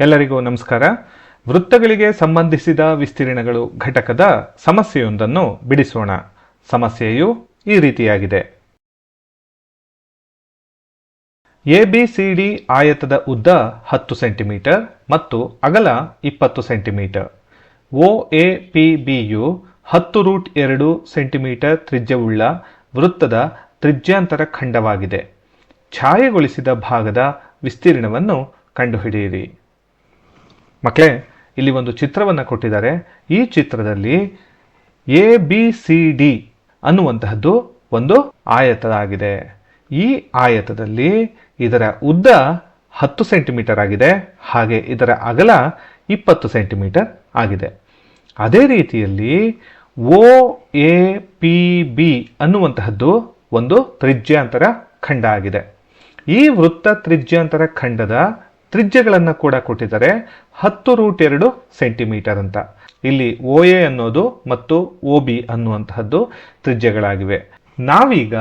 ಎಲ್ಲರಿಗೂ ನಮಸ್ಕಾರ. ವೃತ್ತಗಳಿಗೆ ಸಂಬಂಧಿಸಿದ ವಿಸ್ತೀರ್ಣಗಳು ಘಟಕದ ಸಮಸ್ಯೆಯೊಂದನ್ನು ಬಿಡಿಸೋಣ. ಸಮಸ್ಯೆಯು ಈ ರೀತಿಯಾಗಿದೆ. ಎ, ಬಿ, ಸಿ, ಡಿ ಆಯತದ ಉದ್ದ ಹತ್ತು ಸೆಂಟಿಮೀಟರ್ ಮತ್ತು ಅಗಲ ಇಪ್ಪತ್ತು centimetre. O A, P B ಹತ್ತು ರೂಟ್ ಎರಡು ಸೆಂಟಿಮೀಟರ್ ತ್ರಿಜ್ಯವುಳ್ಳ ವೃತ್ತದ ತ್ರಿಜ್ಯಾಂತರ ಖಂಡವಾಗಿದೆ. ಛಾಯೆಗೊಳಿಸಿದ ಭಾಗದ ವಿಸ್ತೀರ್ಣವನ್ನು ಕಂಡುಹಿಡಿಯಿರಿ. ಮಕ್ಕಳೇ, ಇಲ್ಲಿ ಒಂದು ಚಿತ್ರವನ್ನು ಕೊಟ್ಟಿದ್ದಾರೆ. ಈ ಚಿತ್ರದಲ್ಲಿ ಎ ಬಿ ಸಿ ಡಿ ಅನ್ನುವಂತಹದ್ದು ಒಂದು ಆಯತ ಆಗಿದೆ. ಈ ಆಯತದಲ್ಲಿ ಇದರ ಉದ್ದ ಹತ್ತು ಸೆಂಟಿಮೀಟರ್ ಆಗಿದೆ, ಹಾಗೆ ಇದರ ಅಗಲ ಇಪ್ಪತ್ತು ಸೆಂಟಿಮೀಟರ್ ಆಗಿದೆ. ಅದೇ ರೀತಿಯಲ್ಲಿ ಓ ಎ ಪಿ ಬಿ ಅನ್ನುವಂತಹದ್ದು ಒಂದು ತ್ರಿಜ್ಯಾಂತರ ಖಂಡ ಆಗಿದೆ. ಈ ವೃತ್ತ ತ್ರಿಜ್ಯಾಂತರ ಖಂಡದ ತ್ರಿಜ್ಯಗಳನ್ನು ಕೂಡ ಕೊಟ್ಟಿದ್ದಾರೆ. ಹತ್ತು ರೂಟ್ ಎರಡು ಸೆಂಟಿಮೀಟರ್ ಅಂತ. ಇಲ್ಲಿ ಓ ಎ ಅನ್ನೋದು ಮತ್ತು ಓ ಬಿ ಅನ್ನುವಂತಹದ್ದು ತ್ರಿಜ್ಯಗಳಾಗಿವೆ. ನಾವೀಗ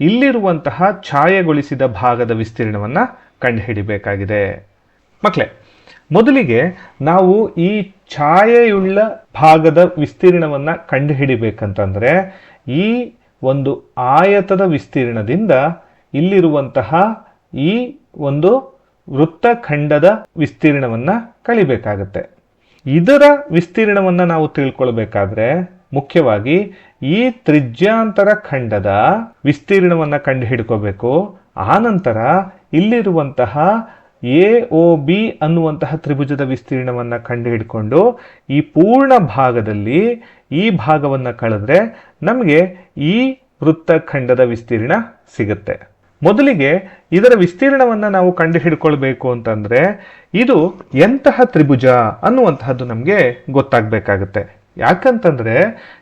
ಇಲ್ಲಿರುವಂತಹ ಛಾಯೆಗೊಳಿಸಿದ ಭಾಗದ ವಿಸ್ತೀರ್ಣವನ್ನು ಕಂಡುಹಿಡಿಬೇಕಾಗಿದೆ. ಮಕ್ಕಳೇ ಮೊದಲಿಗೆ ನಾವು ಈ ಛಾಯೆಯುಳ್ಳ ಭಾಗದ ವಿಸ್ತೀರ್ಣವನ್ನು ಕಂಡುಹಿಡಿಬೇಕಂತಂದರೆ ಈ ಒಂದು ಆಯತದ ವಿಸ್ತೀರ್ಣದಿಂದ ಇಲ್ಲಿರುವಂತಹ ಈ ಒಂದು ವೃತ್ತಖಂಡದ ವಿಸ್ತೀರ್ಣವನ್ನ ಕಳಿಬೇಕಾಗತ್ತೆ ಇದರ ವಿಸ್ತೀರ್ಣವನ್ನ ನಾವು ತಿಳ್ಕೊಳ್ಬೇಕಾದ್ರೆ ಮುಖ್ಯವಾಗಿ ಈ ತ್ರಿಜ್ಯಾಂತರ ಖಂಡದ ವಿಸ್ತೀರ್ಣವನ್ನ ಕಂಡು ಹಿಡ್ಕೋಬೇಕು ಆನಂತರ ಇಲ್ಲಿರುವಂತಹ ಎ ಒ ಬಿ ಅನ್ನುವಂತಹ ತ್ರಿಭುಜದ ವಿಸ್ತೀರ್ಣವನ್ನ ಕಂಡು ಹಿಡ್ಕೊಂಡು ಈ ಪೂರ್ಣ ಭಾಗದಲ್ಲಿ ಈ ಭಾಗವನ್ನ ಕಳೆದ್ರೆ ನಮಗೆ ಈ ವೃತ್ತಖಂಡದ ವಿಸ್ತೀರ್ಣ ಸಿಗುತ್ತೆ. ಮೊದಲಿಗೆ ಇದರ ವಿಸ್ತೀರ್ಣವನ್ನ ನಾವು ಕಂಡು ಹಿಡ್ಕೊಳ್ಬೇಕು ಅಂತಂದ್ರೆ ಇದು ಎಂತಹ ತ್ರಿಭುಜ ಅನ್ನುವಂತಹದ್ದು ನಮಗೆ ಗೊತ್ತಾಗಬೇಕಾಗುತ್ತೆ. ಯಾಕಂತಂದ್ರೆ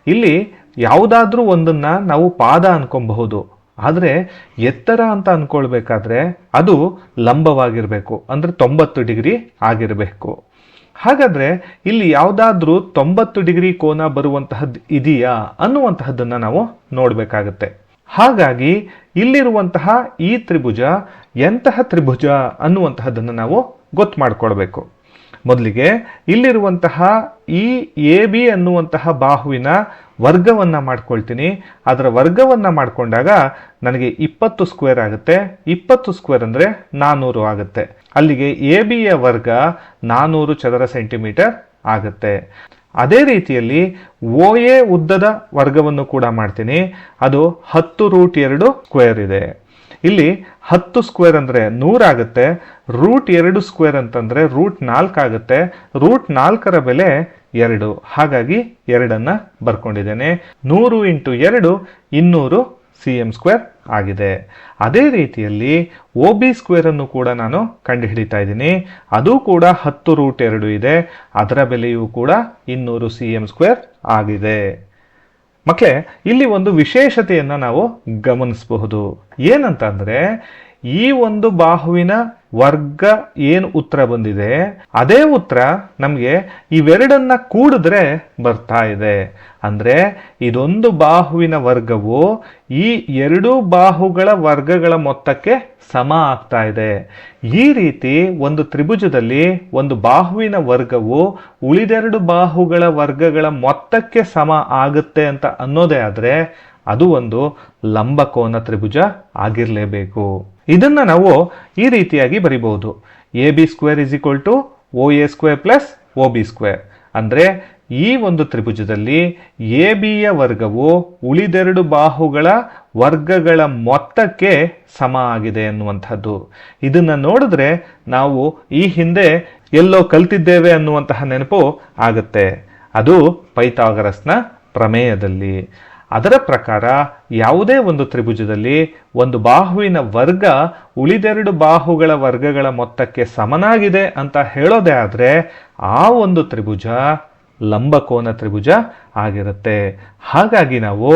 ಇಲ್ಲಿ ಯಾವುದಾದ್ರೂ ಒಂದನ್ನ ನಾವು ಪಾದ ಅನ್ಕೊಬಹುದು. ಆದರೆ ಎತ್ತರ ಅಂತ ಅಂದ್ಕೊಳ್ಬೇಕಾದ್ರೆ ಅದು ಲಂಬವಾಗಿರಬೇಕು. ಅಂದ್ರೆ ತೊಂಬತ್ತು ಡಿಗ್ರಿ ಆಗಿರಬೇಕು. ಹಾಗಾದ್ರೆ ಇಲ್ಲಿ ಯಾವುದಾದ್ರೂ ತೊಂಬತ್ತು ಡಿಗ್ರಿ ಕೋನ ಬರುವಂತಹದ್ದು ಇದೆಯಾ ಅನ್ನುವಂತಹದ್ದನ್ನ ನಾವು ನೋಡಬೇಕಾಗತ್ತೆ. ಹಾಗಾಗಿ ಇಲ್ಲಿರುವಂತಹ ಈ ತ್ರಿಭುಜ ಎಂತಹ ತ್ರಿಭುಜ ಅನ್ನುವಂತಹದ್ದನ್ನು ನಾವು ಗೊತ್ತು ಮಾಡಿಕೊಳ್ಬೇಕು. ಮೊದಲಿಗೆ ಇಲ್ಲಿರುವಂತಹ ಈ ಎ, ಬಿ ಅನ್ನುವಂತಹ ಬಾಹುವಿನ ವರ್ಗವನ್ನು ಮಾಡ್ಕೊಳ್ತೀನಿ. ಅದರ ವರ್ಗವನ್ನು ಮಾಡಿಕೊಂಡಾಗ ನನಗೆ ಇಪ್ಪತ್ತು ಸ್ಕ್ವೇರ್ ಆಗುತ್ತೆ. ಇಪ್ಪತ್ತು ಸ್ಕ್ವೇರ್ ಅಂದರೆ ನಾನ್ನೂರು ಆಗುತ್ತೆ. ಅಲ್ಲಿಗೆ ಎ ಬಿಯ ವರ್ಗ ನಾನ್ನೂರು ಚದರ ಸೆಂಟಿಮೀಟರ್ ಆಗುತ್ತೆ. ಅದೇ ರೀತಿಯಲ್ಲಿ ಓ ಎ ಉದ್ದದ ವರ್ಗವನ್ನು ಕೂಡ ಮಾಡ್ತೀನಿ. ಅದು ಹತ್ತು ರೂಟ್ ಎರಡು ಸ್ಕ್ವೇರ್ ಇದೆ. ಇಲ್ಲಿ ಹತ್ತು ಸ್ಕ್ವೇರ್ ಅಂದರೆ ನೂರಾಗುತ್ತೆ ರೂಟ್ ಎರಡು ಸ್ಕ್ವೇರ್ ಅಂತಂದರೆ ರೂಟ್ ನಾಲ್ಕಾಗುತ್ತೆ ರೂಟ್ ನಾಲ್ಕರ ಬೆಲೆ ಎರಡು. ಹಾಗಾಗಿ ಎರಡನ್ನು ಬರ್ಕೊಂಡಿದ್ದೇನೆ. ನೂರು ಇಂಟು ಎರಡು, ಇನ್ನೂರು ಸಿ ಎಂ ಸ್ಕ್ವೇರ್ ಆಗಿದೆ. ಅದೇ ರೀತಿಯಲ್ಲಿ ಓ ಬಿ ಸ್ಕ್ವೇರನ್ನು ಕೂಡ ನಾನು ಕಂಡುಹಿಡಿತಾ ಇದ್ದೀನಿ. ಅದು ಕೂಡ ಹತ್ತು ರೂಟ್ ಎರಡು ಇದೆ. ಅದರ ಬೆಲೆಯೂ ಕೂಡ ಇನ್ನೂರು ಸಿ ಎಂ ಸ್ಕ್ವೇರ್ ಆಗಿದೆ. ಮಕ್ಕಳೇ, ಇಲ್ಲಿ ಒಂದು ವಿಶೇಷತೆಯನ್ನು ನಾವು ಗಮನಿಸಬಹುದು. ಏನಂತಂದ್ರೆ ಈ ಒಂದು ಬಾಹುವಿನ ವರ್ಗ ಏನು ಉತ್ತರ ಬಂದಿದೆ? ಅದೇ ಉತ್ತರ ನಮಗೆ ಇವೆರಡನ್ನ ಕೂಡಿದ್ರೆ ಬರ್ತಾ ಇದೆ. ಅಂದ್ರೆ ಇದೊಂದು ಬಾಹುವಿನ ವರ್ಗವು ಈ ಎರಡು ಬಾಹುಗಳ ವರ್ಗಗಳ ಮೊತ್ತಕ್ಕೆ ಸಮ ಆಗ್ತಾ ಇದೆ. ಈ ರೀತಿ ಒಂದು ತ್ರಿಭುಜದಲ್ಲಿ ಒಂದು ಬಾಹುವಿನ ವರ್ಗವು ಉಳಿದೆರಡು ಬಾಹುಗಳ ವರ್ಗಗಳ ಮೊತ್ತಕ್ಕೆ ಸಮ ಆಗುತ್ತೆ ಅಂತ ಅನ್ನೋದೇ ಆದ್ರೆ ಅದು ಒಂದು ಲಂಬಕೋನ ತ್ರಿಭುಜ ಆಗಿರಲೇಬೇಕು. ಇದನ್ನ ನಾವು ಈ ರೀತಿಯಾಗಿ ಬರಿಬಹುದು. A B square is equal to O A square plus O B square ಅಂದರೆ ಈ ಒಂದು ತ್ರಿಭುಜದಲ್ಲಿ ಎ ಬಿಯ ವರ್ಗವು ಉಳಿದೆರಡು ಬಾಹುಗಳ ವರ್ಗಗಳ ಮೊತ್ತಕ್ಕೆ ಸಮ ಆಗಿದೆ ಅನ್ನುವಂಥದ್ದು. ಇದನ್ನು ನೋಡಿದ್ರೆ ನಾವು ಈ ಹಿಂದೆ ಎಲ್ಲೋ ಕಲ್ತಿದ್ದೇವೆ ಅನ್ನುವಂತಹ ನೆನಪು ಆಗುತ್ತೆ. ಅದು ಪೈಥಾಗರಸ್ನ ಪ್ರಮೇಯದಲ್ಲಿ. ಅದರ ಪ್ರಕಾರ ಯಾವುದೇ ಒಂದು ತ್ರಿಭುಜದಲ್ಲಿ ಒಂದು ಬಾಹುವಿನ ವರ್ಗ ಉಳಿದೆರಡು ಬಾಹುಗಳ ವರ್ಗಗಳ ಮೊತ್ತಕ್ಕೆ ಸಮನಾಗಿದೆ ಅಂತ ಹೇಳೋದೇ ಆದರೆ ಆ ಒಂದು ತ್ರಿಭುಜ ಲಂಬಕೋನ ತ್ರಿಭುಜ ಆಗಿರುತ್ತೆ. ಹಾಗಾಗಿ ನಾವು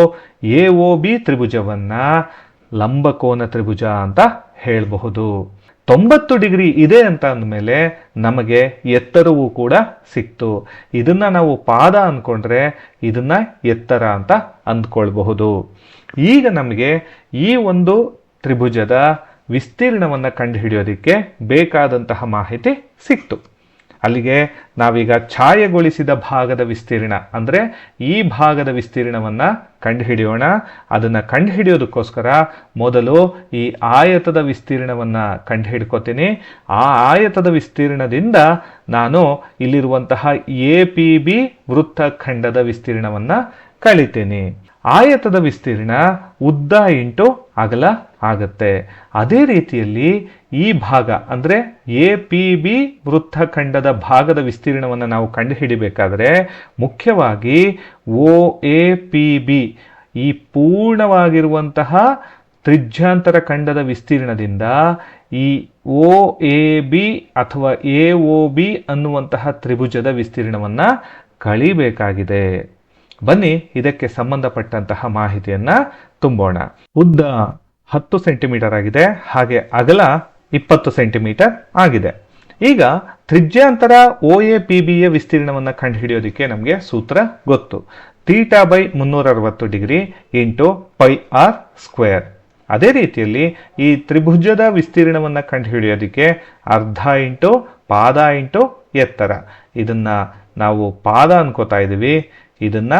ಎ ಓ ಬಿ ತ್ರಿಭುಜವನ್ನು ಲಂಬಕೋನ ತ್ರಿಭುಜ ಅಂತ ಹೇಳಬಹುದು. ತೊಂಬತ್ತು ಡಿಗ್ರಿ ಇದೆ ಅಂತ ಅಂದಮೇಲೆ ನಮಗೆ ಎತ್ತರವು ಕೂಡ ಸಿಕ್ತು. ಇದನ್ನ ನಾವು ಪಾದ ಅಂದ್ಕೊಂಡ್ರೆ ಇದನ್ನ ಎತ್ತರ ಅಂತ ಅಂದ್ಕೊಳ್ಬಹುದು. ಈಗ ನಮಗೆ ಈ ಒಂದು ತ್ರಿಭುಜದ ವಿಸ್ತೀರ್ಣವನ್ನು ಕಂಡುಹಿಡಿಯೋದಕ್ಕೆ ಬೇಕಾದಂತಹ ಮಾಹಿತಿ ಸಿಕ್ತು. ಅಲ್ಲಿಗೆ ನಾವೀಗ ಛಾಯೆಗೊಳಿಸಿದ ಭಾಗದ ವಿಸ್ತೀರ್ಣ, ಅಂದರೆ ಈ ಭಾಗದ ವಿಸ್ತೀರ್ಣವನ್ನು ಕಂಡುಹಿಡಿಯೋಣ. ಅದನ್ನು ಕಂಡುಹಿಡಿಯೋದಕ್ಕೋಸ್ಕರ ಮೊದಲು ಈ ಆಯತದ ವಿಸ್ತೀರ್ಣವನ್ನು ಕಂಡುಹಿಡ್ಕೋತೀನಿ. ಆ ಆಯತದ ವಿಸ್ತೀರ್ಣದಿಂದ ನಾನು ಇಲ್ಲಿರುವಂತಹ ಎ ಪಿ ಬಿ ವೃತ್ತಖಂಡದ ವಿಸ್ತೀರ್ಣವನ್ನು ಕಳಿತೀನಿ. ಆಯತದ ವಿಸ್ತೀರ್ಣ ಉದ್ದ ಇಂಟು ಅಗಲ ಆಗತ್ತೆ. ಅದೇ ರೀತಿಯಲ್ಲಿ ಈ ಭಾಗ, ಅಂದರೆ ಎ ಪಿ ಬಿ ವೃತ್ತಖಂಡದ ಭಾಗದ ವಿಸ್ತೀರ್ಣವನ್ನು ನಾವು ಕಂಡುಹಿಡಿಬೇಕಾದ್ರೆ ಮುಖ್ಯವಾಗಿ ಓ ಎ ಪಿ ಬಿ, ಈ ಪೂರ್ಣವಾಗಿರುವಂತಹ ತ್ರಿಜ್ಯಾಂತರ ಖಂಡದ ವಿಸ್ತೀರ್ಣದಿಂದ ಈ ಓ ಎ ಬಿ ಅಥವಾ ಎ ಒ ಬಿ ಅನ್ನುವಂತಹ ತ್ರಿಭುಜದ ವಿಸ್ತೀರ್ಣವನ್ನು ಕಳಿಬೇಕಾಗಿದೆ. ಬನ್ನಿ, ಇದಕ್ಕೆ ಸಂಬಂಧಪಟ್ಟಂತಹ ಮಾಹಿತಿಯನ್ನ ತುಂಬೋಣ. ಉದ್ದ ಹತ್ತು ಸೆಂಟಿಮೀಟರ್ ಆಗಿದೆ, ಹಾಗೆ ಅಗಲ ಇಪ್ಪತ್ತು ಸೆಂಟಿಮೀಟರ್ ಆಗಿದೆ. ಈಗ ತ್ರಿಜ್ಯಾಂತರ ಒ ಎ ಪಿ ಬಿಯ ವಿಸ್ತೀರ್ಣವನ್ನು ಕಂಡುಹಿಡಿಯೋದಕ್ಕೆ ನಮಗೆ ಸೂತ್ರ ಗೊತ್ತು. ತೀಟಾ ಬೈ ಮುನ್ನೂರ ಅರವತ್ತು degree into pi R square. ಅದೇ ರೀತಿಯಲ್ಲಿ ಈ ತ್ರಿಭುಜದ ವಿಸ್ತೀರ್ಣವನ್ನು ಕಂಡುಹಿಡಿಯೋದಕ್ಕೆ ಅರ್ಧ ಇಂಟು ಪಾದ ಇಂಟು ಎತ್ತರ. ಇದನ್ನ ನಾವು ಪಾದ ಅನ್ಕೋತಾ ಇದ್ದೀವಿ ಇದನ್ನ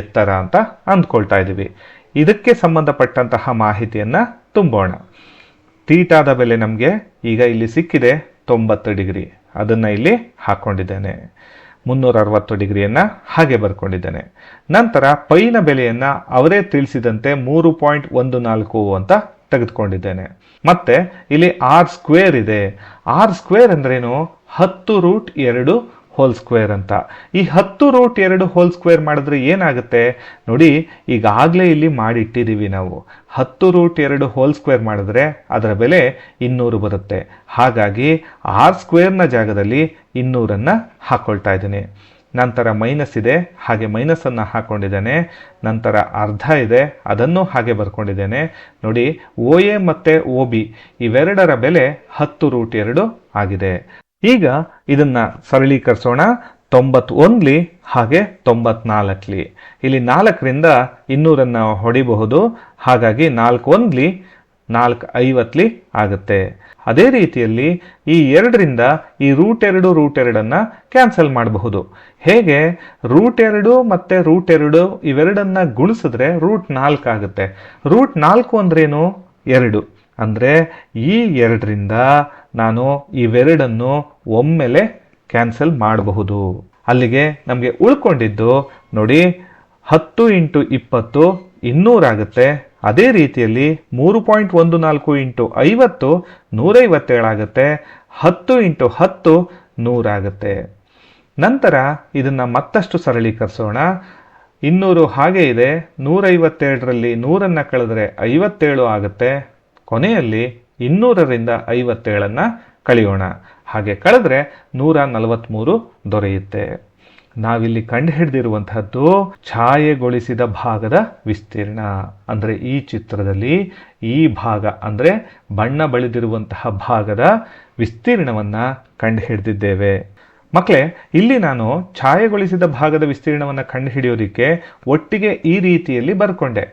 ಎತ್ತರ ಅಂತ ಅಂದ್ಕೊಳ್ತಾ ಇದ್ದೀವಿ ಇದಕ್ಕೆ ಸಂಬಂಧಪಟ್ಟಂತಹ ಮಾಹಿತಿಯನ್ನು ತುಂಬೋಣ. ತೀಟಾದ ಬೆಲೆ ನಮಗೆ ಈಗ ಇಲ್ಲಿ ಸಿಕ್ಕಿದೆ ತೊಂಬತ್ತು ಡಿಗ್ರಿ. ಅದನ್ನು ಇಲ್ಲಿ ಹಾಕ್ಕೊಂಡಿದ್ದೇನೆ ಮುನ್ನೂರ ಅರವತ್ತು ಡಿಗ್ರಿಯನ್ನು ಹಾಗೆ ಬರ್ಕೊಂಡಿದ್ದೇನೆ. ನಂತರ ಪೈನ ಬೆಲೆಯನ್ನು ಅವರೇ ತಿಳಿಸಿದಂತೆ ಮೂರು ಪಾಯಿಂಟ್ ಒಂದು ನಾಲ್ಕು ಅಂತ ತೆಗೆದುಕೊಂಡಿದ್ದೇನೆ. ಮತ್ತೆ ಇಲ್ಲಿ ಆರ್ ಸ್ಕ್ವೇರ್ ಇದೆ. ಆರ್ ಸ್ಕ್ವೇರ್ ಅಂದ್ರೇನು? ಹತ್ತು ರೂಟ್ ಎರಡು ಹೋಲ್ ಸ್ಕ್ವೇರ್ ಅಂತ. ಈ ಹತ್ತು ರೂಟ್ ಎರಡು ಹೋಲ್ ಸ್ಕ್ವೇರ್ ಮಾಡಿದ್ರೆ ಏನಾಗುತ್ತೆ? ನೋಡಿ, ಈಗಾಗಲೇ ಇಲ್ಲಿ ಮಾಡಿಟ್ಟಿದ್ದೀವಿ ನಾವು. ಹತ್ತು ರೂಟ್ ಎರಡು ಹೋಲ್ ಸ್ಕ್ವೇರ್ ಮಾಡಿದ್ರೆ ಅದರ ಬೆಲೆ ಇನ್ನೂರು ಬರುತ್ತೆ. ಹಾಗಾಗಿ ಆರ್ ಸ್ಕ್ವೇರ್ನ ಜಾಗದಲ್ಲಿ ಇನ್ನೂರನ್ನು ಹಾಕ್ಕೊಳ್ತಾ ಇದ್ದೀನಿ. ನಂತರ ಮೈನಸ್ ಇದೆ, ಹಾಗೆ ಮೈನಸನ್ನು ಹಾಕ್ಕೊಂಡಿದ್ದೇನೆ ನಂತರ ಅರ್ಧ ಇದೆ, ಅದನ್ನು ಹಾಗೆ ಬರ್ಕೊಂಡಿದ್ದೇನೆ. ನೋಡಿ ಓ ಎ ಮತ್ತು ಒ ಬಿ ಇವೆರಡರ ಬೆಲೆ ಹತ್ತು ರೂಟ್ ಎರಡು ಆಗಿದೆ. ಈಗ ಇದನ್ನ ಸರಳೀಕರಿಸೋಣ. ತೊಂಬತ್ತೊಂದ್ಲಿ ಹಾಗೆ ತೊಂಬತ್ನಾಲ್ಕಲಿ. ಇಲ್ಲಿ ನಾಲ್ಕರಿಂದ ಇನ್ನೂರನ್ನು ಹೊಡಿಬಹುದು. ಹಾಗಾಗಿ ನಾಲ್ಕು ಒಂದ್ಲಿ ನಾಲ್ಕು ಐವತ್ಲಿ ಆಗುತ್ತೆ. ಅದೇ ರೀತಿಯಲ್ಲಿ ಈ ಎರಡರಿಂದ ಈ ರೂಟ್ ಎರಡು, ರೂಟ್ ಎರಡನ್ನು ಕ್ಯಾನ್ಸಲ್ ಮಾಡಬಹುದು. ಹೇಗೆ? ರೂಟ್ ಎರಡು ಮತ್ತು ರೂಟ್ ಎರಡು ಇವೆರಡನ್ನು ಗುಣಿಸಿದ್ರೆ ರೂಟ್ ನಾಲ್ಕು ಆಗುತ್ತೆ. ರೂಟ್ ನಾಲ್ಕು ಅಂದ್ರೇನು? ಎರಡು. ಅಂದರೆ ಈ ಎರಡರಿಂದ ನಾನು ಇವೆರಡನ್ನು ಒಮ್ಮೆಲೆ ಕ್ಯಾನ್ಸಲ್ ಮಾಡಬಹುದು. ಅಲ್ಲಿಗೆ ನಮಗೆ ಉಳ್ಕೊಂಡಿದ್ದು ನೋಡಿ ಹತ್ತು ಇಂಟು ಇಪ್ಪತ್ತು ಇನ್ನೂರಾಗುತ್ತೆ ಅದೇ ರೀತಿಯಲ್ಲಿ ಮೂರು ಪಾಯಿಂಟ್ ಒಂದು ನಾಲ್ಕು ಇಂಟು ಐವತ್ತು ನೂರೈವತ್ತೇಳಾಗುತ್ತೆ ಹತ್ತು ಇಂಟು ಹತ್ತು ನೂರಾಗುತ್ತೆ ನಂತರ ಇದನ್ನು ಮತ್ತಷ್ಟು ಸರಳೀಕರಿಸೋಣ. ಇನ್ನೂರು ಹಾಗೆ ಇದೆ. ನೂರೈವತ್ತೇಳರಲ್ಲಿ ನೂರನ್ನು ಕಳೆದರೆ ಐವತ್ತೇಳು ಆಗುತ್ತೆ. ಕೊನೆಯಲ್ಲಿ ಇನ್ನೂರರಿಂದ ಐವತ್ತೇಳನ್ನು ಕಳೆಯೋಣ. ಹಾಗೆ ಕಳೆದ್ರೆ ನೂರ ನಲವತ್ತ್ಮೂರು ದೊರೆಯುತ್ತೆ. ನಾವಿಲ್ಲಿ ಕಂಡುಹಿಡಿದಿರುವಂತಹದ್ದು ಛಾಯೆಗೊಳಿಸಿದ ಭಾಗದ ವಿಸ್ತೀರ್ಣ. ಅಂದರೆ ಈ ಚಿತ್ರದಲ್ಲಿ ಈ ಭಾಗ ಅಂದರೆ ಬಣ್ಣ ಬಳಿದಿರುವಂತಹ ಭಾಗದ ವಿಸ್ತೀರ್ಣವನ್ನ ಕಂಡುಹಿಡಿದಿದ್ದೇವೆ. ಮಕ್ಕಳೇ ಇಲ್ಲಿ ನಾನು ಛಾಯೆಗೊಳಿಸಿದ ಭಾಗದ ವಿಸ್ತೀರ್ಣವನ್ನು ಕಂಡುಹಿಡಿಯೋದಕ್ಕೆ ಒಟ್ಟಿಗೆ ಈ ರೀತಿಯಲ್ಲಿ ಬರ್ಕೊಂಡೆ.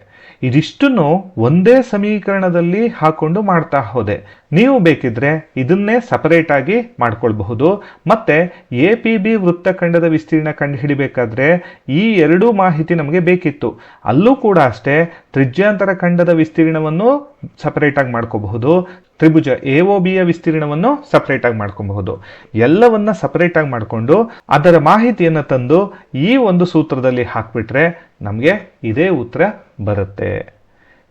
ಇದಿಷ್ಟನ್ನು ಒಂದೇ ಸಮೀಕರಣದಲ್ಲಿ ಹಾಕೊಂಡು ಮಾಡ್ತಾ ಹೋದೆ. ನೀವು ಬೇಕಿದ್ರೆ ಇದನ್ನೇ ಸಪರೇಟ್ ಆಗಿ ಮಾಡ್ಕೊಳ್ಬಹುದು. ಮತ್ತೆ ಎ ಪಿ ಬಿ ವೃತ್ತಖಂಡದ ವಿಸ್ತೀರ್ಣ ಕಂಡುಹಿಡಿಬೇಕಾದ್ರೆ ಈ ಎರಡೂ ಮಾಹಿತಿ ನಮಗೆ ಬೇಕಿತ್ತು. ಅಲ್ಲೂ ಕೂಡ ಅಷ್ಟೇ ತ್ರಿಜ್ಯಾಂತರ ಖಂಡದ ವಿಸ್ತೀರ್ಣವನ್ನು ಸಪರೇಟ್ ಆಗಿ ಮಾಡ್ಕೋಬಹುದು. ತ್ರಿಭುಜ ಎ ಒ ಬಿಯ ವಿಸ್ತೀರ್ಣವನ್ನು ಸಪರೇಟ್ ಆಗಿ ಮಾಡ್ಕೊಬಹುದು. ಎಲ್ಲವನ್ನ ಸಪರೇಟ್ ಆಗಿ ಮಾಡಿಕೊಂಡು ಅದರ ಮಾಹಿತಿಯನ್ನು ತಂದು ಈ ಒಂದು ಸೂತ್ರದಲ್ಲಿ ಹಾಕ್ಬಿಟ್ರೆ ನಮಗೆ ಇದೇ ಉತ್ತರ ಬರುತ್ತೆ.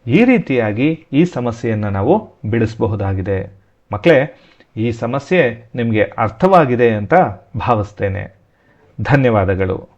ಈ ರೀತಿಯಾಗಿ ಈ ಸಮಸ್ಯೆಯನ್ನು ನಾವು ಬಿಡಿಸಬಹುದಾಗಿದೆ. ಮಕ್ಕಳೇ ಈ ಸಮಸ್ಯೆ ನಿಮಗೆ ಅರ್ಥವಾಗಿದೆ ಅಂತ ಭಾವಿಸ್ತೇನೆ. ಧನ್ಯವಾದಗಳು.